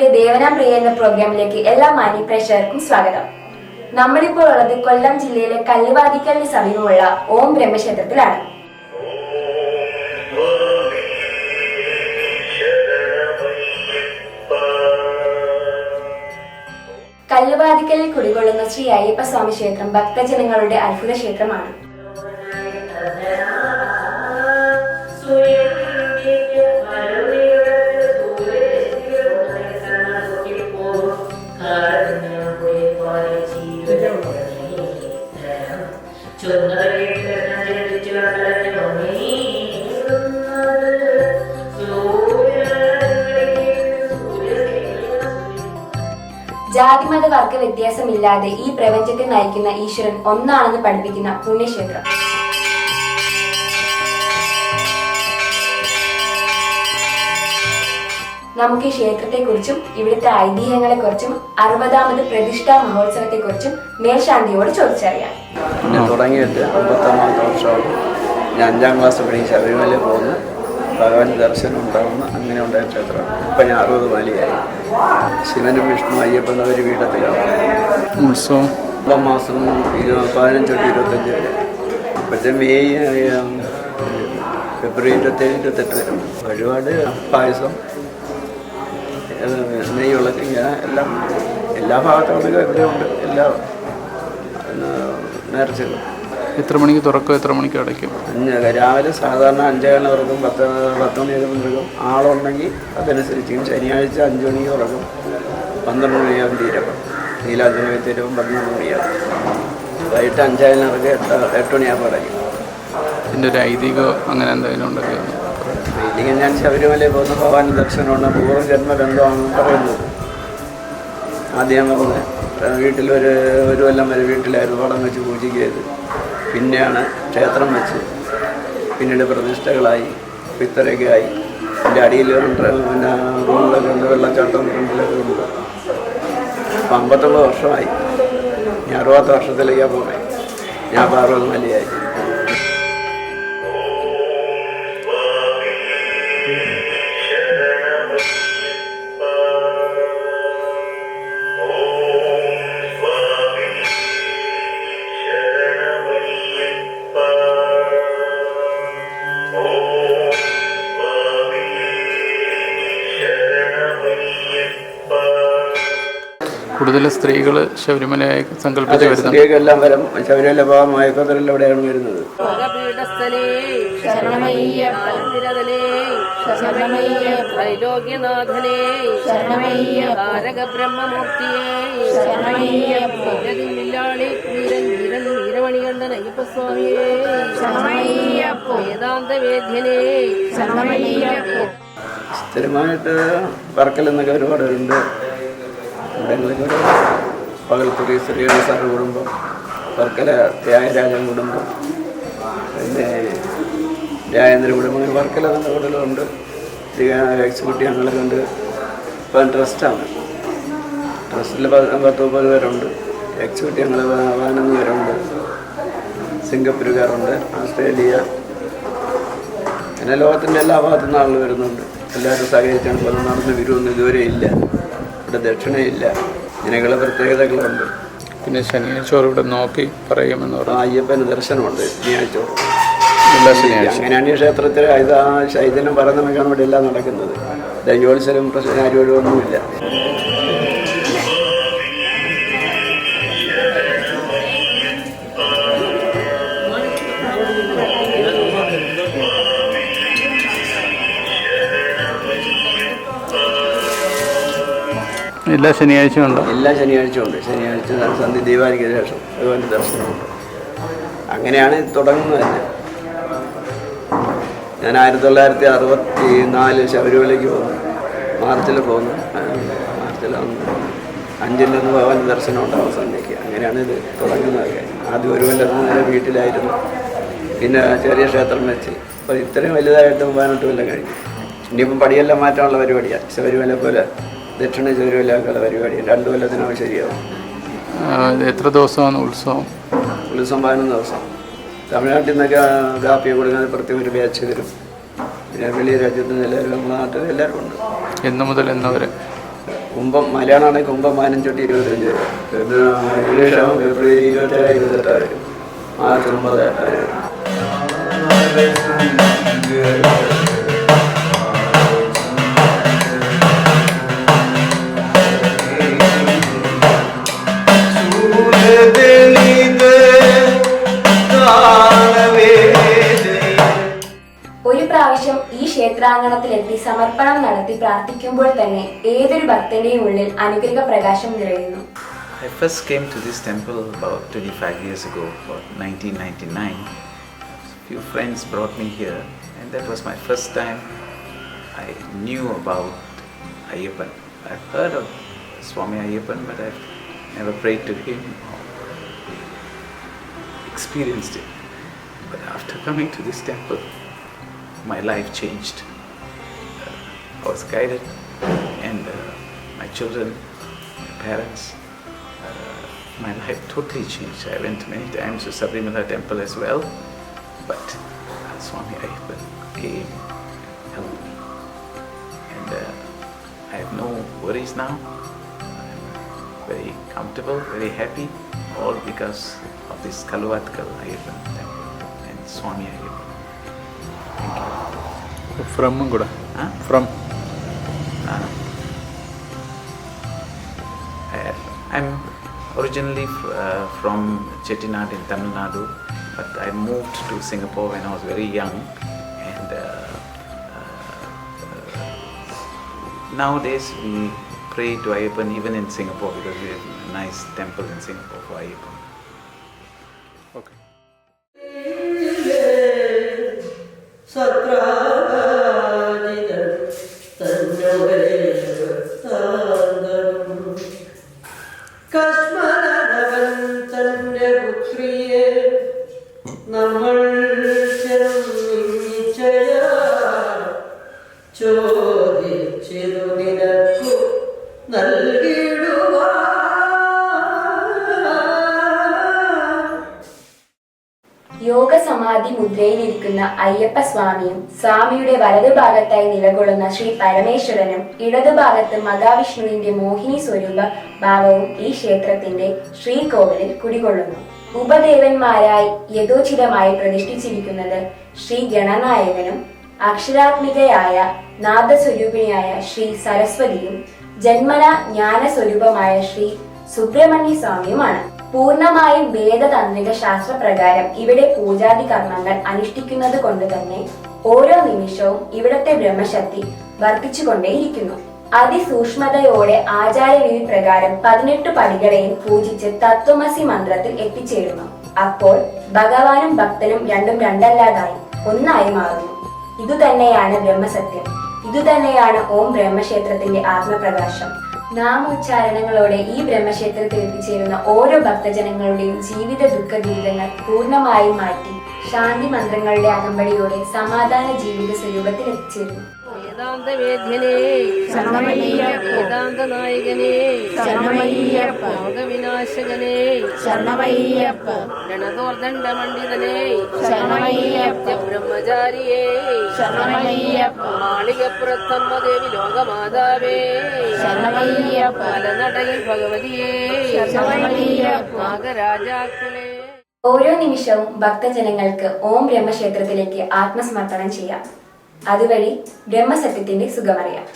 ടിവിയുടെ ദേവന പ്രിയ എന്ന പ്രോഗ്രാമിലേക്ക് എല്ലാ മാന്യ പ്രേക്ഷകർക്കും സ്വാഗതം. നമ്മളിപ്പോൾ ഉള്ളത് കൊല്ലം ജില്ലയിലെ കല്ലുവാതിക്കലിന് സമീപമുള്ള ഓം ബ്രഹ്മക്ഷേത്രത്തിലാണ്. കല്ലുവാതിക്കലിൽ കുടികൊള്ളുന്ന ശ്രീ അയ്യപ്പ സ്വാമി ക്ഷേത്രം ഭക്തജനങ്ങളുടെ അത്ഭുത ക്ഷേത്രമാണ്. ജാതിമത വർഗ വ്യത്യാസമില്ലാതെ ഈ പ്രപഞ്ചത്തെ നയിക്കുന്ന ഈശ്വരൻ ഒന്നാണെന്ന് പഠിപ്പിക്കുന്ന പുണ്യക്ഷേത്രം. നമുക്ക് ഈ ക്ഷേത്രത്തെക്കുറിച്ചും ഇവിടുത്തെ ഐതിഹ്യങ്ങളെക്കുറിച്ചും അറുപതാമത് പ്രതിഷ്ഠാ മഹോത്സവത്തെക്കുറിച്ചും മേൽശാന്തിയോട് ചോദിച്ചറിയാം. പിന്നെ തുടങ്ങിയിട്ട് അമ്പത്തൊന്നാമത്തെ വർഷമാണ്. ഞാൻ അഞ്ചാം ക്ലാസ് പഠിച്ച് ശബരിമല പോകുന്നു. ഭഗവാൻ ദർശനം ഉണ്ടാകുന്ന. അങ്ങനെ ഉണ്ടായ ക്ഷേത്രമാണ് ഇപ്പം ഞാൻ അറുപത് മാലിയായി. ശിവനും വിഷ്ണു അയ്യപ്പൻ ഒരു പീഠത്തിലാണ്. ഉത്സവം. ഒമ്പതാം മാസം പതിനഞ്ച് തൊട്ട് ഇരുപത്തഞ്ച് വരെ. ഇപ്പോഴത്തെ മെയ് ഫെബ്രുവരി ഇരുപത്തേഴ് ഇരുപത്തെട്ട് വരെ. ഒരുപാട് പായസം ഏഹ്, നെയ്യുള്ളത് ഇങ്ങനെ എല്ലാം എല്ലാ ഭാഗത്തുകളിലും ഇവിടെ ഉണ്ട് എല്ലാ നേർച്ചകളും. എത്ര മണിക്ക് തുറക്കും എത്ര മണിക്ക് അടയ്ക്കും? രാവിലെ സാധാരണ അഞ്ചേകാലിന് തുറക്കും പത്ത് പത്ത് മണി വരെ തുറക്കും. ആളുണ്ടെങ്കിൽ അതനുസരിച്ചും ശനിയാഴ്ച അഞ്ച് മണിക്ക് തുറക്കും. പന്ത്രണ്ട് മണിയാകും തീരപ്പം നീലാഞ്ചന തീരപ്പം പന്ത്രണ്ട് മണിയാകും വൈകിട്ട് അഞ്ചേകാലിന് ഇറങ്ങി എട്ട് എട്ട് മണിയാകുമ്പോൾ അടയ്ക്കും. ഇതിന്റെ ഒരു ഐതിഹ്യം അങ്ങനെ എന്തെങ്കിലും ഉണ്ടെങ്കിൽ ഇല്ലെങ്കിൽ ഞാൻ ശബരിമലയിൽ പോകുന്ന ഭഗവാൻ ദർശനമാണ് പൂർവ ജന്മബന്ധമാണെന്ന് പറയുന്നത്. ആദ്യം വീട്ടിൽ ഒരു ഒരു കൊല്ലം വരെ വീട്ടിലായിരുന്നു പടം വെച്ച് പൂജിക്കരുത് പിന്നെയാണ് ക്ഷേത്രം വെച്ച് പിന്നീട് പ്രതിഷ്ഠകളായി ഇത്രയൊക്കെ ആയി എന്റെ അടിയിൽ പിന്നെ റൂമിലൊക്കെ ഉണ്ട് വെള്ളച്ചാട്ടം റൂമിലൊക്കെ ഉണ്ട്. അപ്പം അമ്പത്തൊമ്പത് വർഷമായി. ഞാൻ അറുപത്ത വർഷത്തിലേക്കാണ് പോകുന്നത് ഞാൻ മലയായി കൂടുതൽ സ്ത്രീകൾ ശബരിമലയായി സങ്കല്പിച്ച് വരുന്നത്. വരും ശബരിമല പോകാൻ മയക്കത്തറിൽ എവിടെയാണ് വരുന്നത് സ്ഥിരമായിട്ട് വർക്കൽ എന്നൊക്കെ ഒരുപാട് ഒരു പകൽക്കുറി ശ്രീയുടെ സാറ് കുടുംബം വർക്കല ത്യാഗരാജൻ കുടുംബം പിന്നെ രാജേന്ദ്ര കുടുംബം വർക്കല നല്ല കൂടുതലുണ്ട്. എക്സിക്യൂട്ടീവ് അംഗങ്ങളുണ്ട് ഇപ്പം ട്രസ്റ്റാണ്. ട്രസ്റ്റിൽ പത്ത് മുപ്പത് പേരുണ്ട്. എക്സിക്യൂട്ടീവ് അംഗങ്ങൾ പതിനൊന്ന് പേരുണ്ട്. സിംഗപ്പൂരുകാരുണ്ട് ഓസ്ട്രേലിയ പിന്നെ ലോകത്തിന്റെ എല്ലാ ഭാഗത്തു നിന്ന് ആളുകൾ വരുന്നുണ്ട്. എല്ലാവരും സഹകരിച്ചാണ് പലരും നടന്ന് വിരുവൊന്നും ഇതുവരെ ഇല്ല. ഇവിടെ ദക്ഷിണയില്ല ഇങ്ങനെയുള്ള പ്രത്യേകതകളുണ്ട്. പിന്നെ ശനിയാഴ്ച ഇവിടെ നോക്കി പറയുമെന്ന് പറഞ്ഞാൽ പറഞ്ഞു. അയ്യപ്പന് ദർശനമുണ്ട് ശനിയാഴ്ച. എല്ലാ ശനിയാഴ്ച. അങ്ങനെയാണ് ഈ ക്ഷേത്രത്തിൽ ഇത് ആ ശൈതന്യം മേഖലയാണ് ഇവിടെ എല്ലാം നടക്കുന്നത് ദൈവോത്സവം പ്രശ്നം ഒന്നുമില്ല. എല്ലാ ശനിയാഴ്ചയും ഉണ്ടോ. എല്ലാ ശനിയാഴ്ചയും ഉണ്ട്. ശനിയാഴ്ച സന്ധി ദീപാവലിക്ക് ശേഷം ഭഗവാന്റെ ദർശനമുണ്ട് അങ്ങനെയാണ് തുടങ്ങുന്നത്. ഞാൻ ആയിരത്തി തൊള്ളായിരത്തി അറുപത്തി നാല് ശബരിമലയ്ക്ക് പോകുന്നു. മാർച്ചിൽ പോകുന്നു. മാർച്ചിൽ വന്ന് അഞ്ചിൽ നിന്ന് ഭഗവാന്റെ ദർശനം ഉണ്ടാവും സന്ധ്യയ്ക്ക് അങ്ങനെയാണ് ഇത് തുടങ്ങുന്നത്. ആദ്യം ഒരു കൊല്ലം നേരെ വീട്ടിലായിരുന്നു. പിന്നെ ചെറിയ ക്ഷേത്രം വെച്ച്. അപ്പോൾ ഇത്രയും വലുതായിട്ട് പതിനെട്ട് കൊല്ലം കഴിഞ്ഞു. ഇനിയിപ്പം പടിയെല്ലാം മാറ്റാനുള്ള പരിപാടിയാണ് ശബരിമല പോലെ ദക്ഷിണ ശബരിമലയൊക്കെയുള്ള പരിപാടി. രണ്ട് കൊല്ലത്തിനകം ശരിയാവും. എത്ര ദിവസമാണ് ഉത്സവം? ഉത്സവം പതിനൊന്ന് ദിവസം. തമിഴ്നാട്ടിൽ നിന്നൊക്കെ കാപ്പി കൊടുക്കാൻ പ്രത്യേകം ഒരു ബാച്ച് വരും. പിന്നെ വെളിയ രാജ്യത്ത് നിന്ന് എല്ലാവരും നമ്മുടെ നാട്ടിൽ എല്ലാവരും ഉണ്ട്. എന്ന് മുതൽ എന്ന് വരെ? കുംഭം മലയാളമാണെങ്കിൽ കുംഭം പതിനഞ്ചൊട്ടി ഇരുപത്തഞ്ച് ഇംഗ്ലീഷാകും ഫെബ്രുവരി ഇരുപത്തേഴ് ഇരുപത്തെട്ടാറ് മാർച്ച് ഒമ്പത് എട്ടായിരം സമർപ്പണം നടത്തി പ്രാർത്ഥിക്കുമ്പോൾ തന്നെ ഏതൊരു ഭക്തന്റെയും ഉള്ളിൽ അനുഗ്രഹ പ്രകാശം നിറയുന്നു I first came to this temple about 25 years ago, about 1999. A few friends brought me here, and that was my first time I knew about Ayyappan. I've heard of Swami Ayyappan, but I've never prayed to him or experienced it. But after coming to this temple, my life changed. I was guided, and uh, my children, my parents, uh, my life totally changed. I went many times to Sabrimala temple as well, but uh, Swami Ayyappan came and helped me. And uh, I have no worries now. I'm very comfortable, very happy, all because of this Kalavatkal Ayyappan temple and Swami Ayyappan. From Mungura? Huh? From? originally uh, from Chettinad in Tamil Nadu, but I moved to Singapore when I was very young. And uh, uh nowadays we pray to Ayyappan even in Singapore because we have a nice temple in Singapore for Ayyappan. Okay. മുദ്രയിലിരിക്കുന്ന Ayyappa സ്വാമിയും സ്വാമിയുടെ വലതുഭാഗത്തായി നിലകൊള്ളുന്ന ശ്രീ പരമേശ്വരനും ഇടതുഭാഗത്ത് മഹാവിഷ്ണുവിന്റെ മോഹിനി സ്വരൂപ ഭാവവും ഈ ക്ഷേത്രത്തിന്റെ ശ്രീകോവിലിൽ കുടികൊള്ളുന്നു. ഉപദേവന്മാരായി യഥോചിതമായി പ്രതിഷ്ഠിച്ചിരിക്കുന്നത് ശ്രീ ഗണനായകനും അക്ഷരാത്മികയായ നാദസ്വരൂപിണിയായ ശ്രീ സരസ്വതിയും ജന്മന ജ്ഞാനസ്വരൂപമായ ശ്രീ സുബ്രഹ്മണ്യ സ്വാമിയുമാണ് പൂർണമായും വേദതാന്ത്രിക ശാസ്ത്രപ്രകാരം ഇവിടെ പൂജാതി കർമ്മങ്ങൾ അനുഷ്ഠിക്കുന്നത് കൊണ്ട് തന്നെ ഓരോ നിമിഷവും ഇവിടത്തെ ബ്രഹ്മശക്തി വർദ്ധിച്ചുകൊണ്ടേയിരിക്കുന്നു. അതിസൂക്ഷ്മതയോടെ ആചാരവിധി പ്രകാരം പതിനെട്ട് പടികളെയും പൂജിച്ച് തത്വമസി മന്ത്രത്തിൽ എത്തിച്ചേരുന്നു. അപ്പോൾ ഭഗവാനും ഭക്തനും രണ്ടും രണ്ടല്ലാതായി ഒന്നായി മാറുന്നു. ഇതുതന്നെയാണ് ബ്രഹ്മസത്യം. ഇതുതന്നെയാണ് ഓം ബ്രഹ്മക്ഷേത്രത്തിന്റെ ആത്മപ്രകാശം. നാമോച്ചാരണങ്ങളോടെ ഈ ബ്രഹ്മക്ഷേത്രത്തിൽ എത്തിച്ചേരുന്ന ഓരോ ഭക്തജനങ്ങളുടെയും ജീവിത ദുഃഖ ദുരിതങ്ങൾ പൂർണമായും മാറ്റി. ശാന്തി മന്ത്രങ്ങളുടെ അകമ്പടിയോടെ സമാധാന ജീവിത സ്വരൂപത്തിൽ എത്തിച്ചേരുന്നു വേദാന്ത വേദ്യനേ വേദാന്ത നായകനേ ശരണമയ്യപ്പ. ഗണതോർദണ്ഡ മണ്ഡിതനേ ബ്രഹ്മചാരിയേ മാളികപ്പുറത്തമ്മ ദേവി ലോകമാതാവേ മലനടയിൽ ഭഗവതിയേ നാഗരാജാക്കളേ ഓരോ നിമിഷവും ഭക്തജനങ്ങൾക്ക് ഓം ബ്രഹ്മക്ഷേത്രത്തിലേക്ക് ആത്മസമർപ്പണം ചെയ്യാം. അതുവഴി ബ്രഹ്മസത്യത്തിന്റെ സുഖമറിയാം.